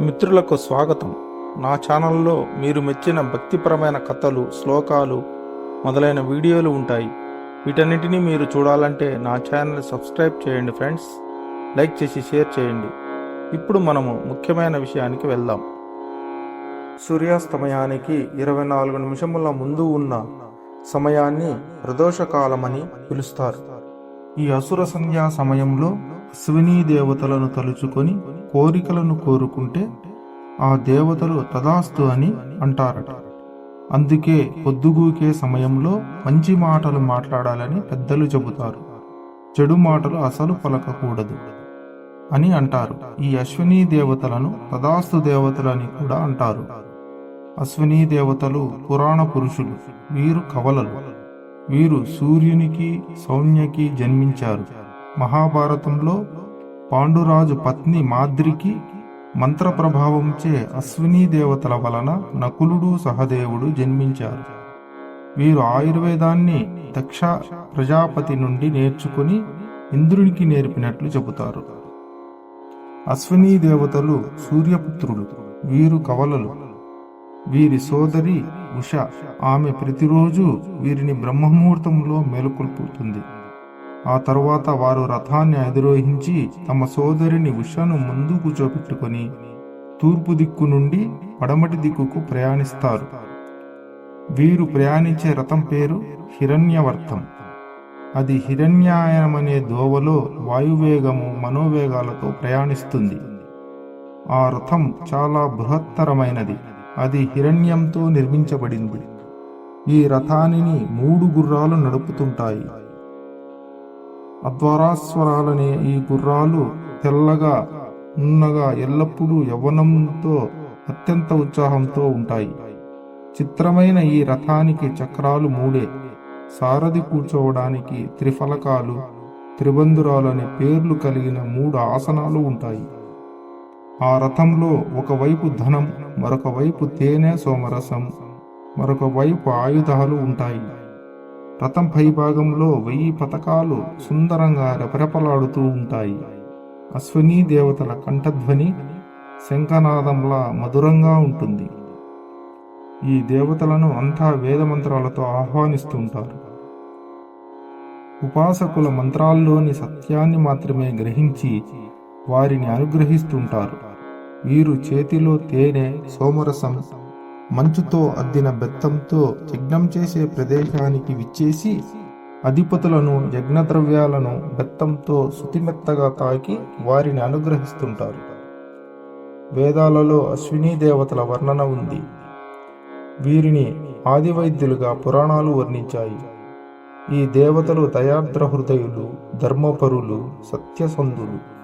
మిత్రులకు స్వాగతం. నా ఛానల్లో మీరు మెచ్చిన భక్తిపరమైన కథలు శ్లోకాలు మొదలైన వీడియోలు ఉంటాయి. వీటన్నిటిని మీరు చూడాలంటే నా ఛానల్ సబ్స్క్రైబ్ చేయండి ఫ్రెండ్స్. లైక్ చేసి షేర్ చేయండి. ఇప్పుడు మనము ముఖ్యమైన విషయానికి వెళ్దాం. సూర్యాస్తమయానికి ఇరవై నాలుగు నిమిషముల ముందు ఉన్న సమయాన్ని ప్రదోషకాలమని పిలుస్తారు. ఈ అసుర సంధ్యా సమయంలో అశ్వినీ దేవతలను తలుచుకొని కోరికలను కోరుకుంటే ఆ దేవతలు తదాస్తు అని అంటారట. అందుకే పొద్దుగూకే సమయంలో మంచి మాటలు మాట్లాడాలని పెద్దలు చెబుతారు. చెడు మాటలు అసలు పలకకూడదు అని అంటారు. ఈ అశ్వినీ దేవతలను తదాస్తు దేవతలు అని కూడా అంటారు. అశ్వినీ దేవతలు పురాణ పురుషులు. వీరు కవలలు. వీరు సూర్యునికి సౌమ్యకి జన్మించారు. మహాభారతంలో పాండురాజు పత్ని మాద్రికి మంత్ర ప్రభావంచే అశ్వినీ దేవతల వలన నకులుడు సహదేవుడు జన్మించారు. వీరు ఆయుర్వేదాన్ని దక్ష ప్రజాపతి నుండి నేర్చుకుని ఇంద్రునికి నేర్పినట్లు చెబుతారు. అశ్వినీ దేవతలు సూర్యపుత్రులు వీరు కవలలు. వీరి సోదరి ఉష ఆమె ప్రతిరోజు వీరిని బ్రహ్మముహూర్తంలో మేలుకొల్పుతుంది. ఆ తరువాత వారు రథాన్ని అధిరోహించి తమ సోదరిని ఉషను ముందు కూర్చోబెట్టుకొని తూర్పు దిక్కు నుండి పడమటి దిక్కుకు ప్రయాణిస్తారు. వీరు ప్రయాణించే రథం పేరు హిరణ్యవర్తం. అది హిరణ్యాయనమనే దోవలో వాయువేగము మనోవేగాలతో ప్రయాణిస్తుంది. ఆ రథం చాలా బృహత్తరమైనది. అది హిరణ్యంతో నిర్మించబడింది. ఈ రథానిని మూడు గుర్రాలు నడుపుతుంటాయి. అద్వారాస్వరాలనే ఈ గుర్రాలు తెల్లగా నున్నగా ఎల్లప్పుడూ యవ్వనంతో అత్యంత ఉత్సాహంతో ఉంటాయి. చిత్రమైన ఈ రథానికి చక్రాలు మూడే. సారథి కూర్చోవడానికి త్రిఫలకాలు త్రిబంధురాలు అనే పేర్లు కలిగిన మూడు ఆసనాలు ఉంటాయి. ఆ రథంలో ఒకవైపు ధనం మరొక వైపు తేనె సోమరసం మరొక వైపు ఆయుధాలు ఉంటాయి. రథం పైభాగంలో వెయ్యి పథకాలు సుందరంగా రెపరెపలాడుతూ ఉంటాయి. అశ్వినీ దేవతల కంఠధ్వని శంఖనాదంలా మధురంగా ఉంటుంది. ఈ దేవతలను అంతా వేదమంత్రాలతో ఆహ్వానిస్తుంటారు. ఉపాసకుల మంత్రాల్లోని సత్యాన్ని మాత్రమే గ్రహించి వారిని అనుగ్రహిస్తుంటారు. వీరు చేతిలో తేనె సోమరసం మంచుతో అద్దిన బెత్తంతో యజ్ఞం చేసే ప్రదేశానికి విచ్చేసి అధిపతులను యజ్ఞద్రవ్యాలను బెత్తంతో శుతిమెత్తగా తాకి వారిని అనుగ్రహిస్తుంటారు. వేదాలలో అశ్వినీ దేవతల వర్ణన ఉంది. వీరిని ఆదివైద్యులుగా పురాణాలు వర్ణించాయి. ఈ దేవతలు దయార్ద్ర హృదయులు ధర్మపరులు సత్యసంధులు.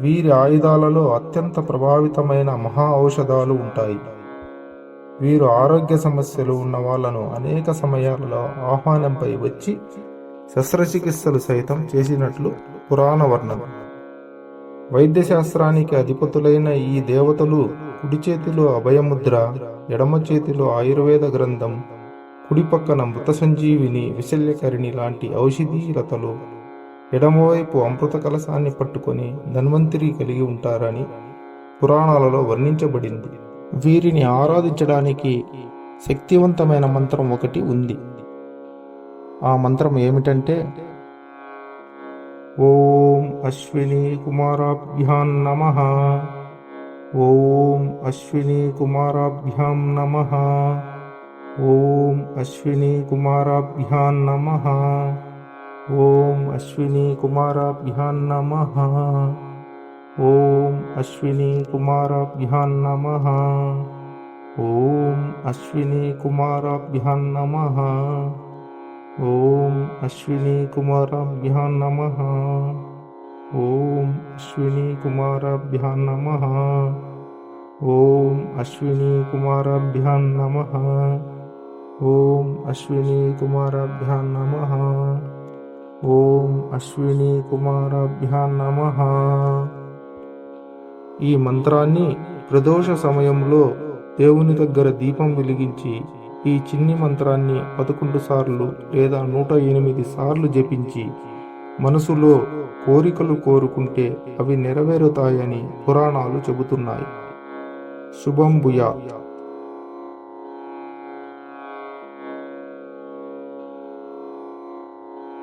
వీరి ఆయుధాలలో అత్యంత ప్రభావితమైన మహా ఔషధాలు ఉంటాయి. వీరు ఆరోగ్య సమస్యలు ఉన్న వాళ్ళను అనేక సమయాలలో ఆహ్వానంపై వచ్చి శస్త్రచికిత్సలు సైతం చేసినట్లు పురాణ వర్ణన. వైద్యశాస్త్రానికి అధిపతులైన ఈ దేవతలు కుడి చేతిలో అభయముద్ర ఎడమ చేతిలో ఆయుర్వేద గ్రంథం కుడి పక్కన మృత సంజీవిని విశల్యకరిణి లాంటి ఔషధీలతలు ఎడమవైపు అమృత కలశాన్ని పట్టుకొని ధన్వంతరి కలిగి ఉంటారని పురాణాలలో వర్ణించబడింది. వీరిని ఆరాధించడానికి శక్తివంతమైన మంత్రం ఒకటి ఉంది. ఆ మంత్రం ఏమిటంటే ఓం అశ్విని కుమారాభ్యాం నమ. ఓం అశ్విని కుమారాభ్యాం నమ. ఓం అశ్విని కుమారాభ్యాం నమ. ఓం అశ్విని కుమారాభ్యాం నమ. ओम अश्विनी ॐ अश्विनीकुमाराभ्यां नमः कुमार अभ्यान नमः। ॐ अश्विनीकुमाराभ्यां नमः। ॐ अश्विनीकुमाराभ्यां नमः। ॐ अश्विनीकुमाराभ्यां नमः। ॐ अश्विनीकुमाराभ्यां नमः। कुमार अभ्यान नमः। ఈ మంత్రాన్ని ప్రదోష సమయంలో దేవుని దగ్గర దీపం వెలిగించి ఈ చిన్ని మంత్రాన్ని పదకొండు సార్లు లేదా నూట ఎనిమిది సార్లు జపించి మనసులో కోరికలు కోరుకుంటే అవి నెరవేరుతాయని పురాణాలు చెబుతున్నాయి. శుభం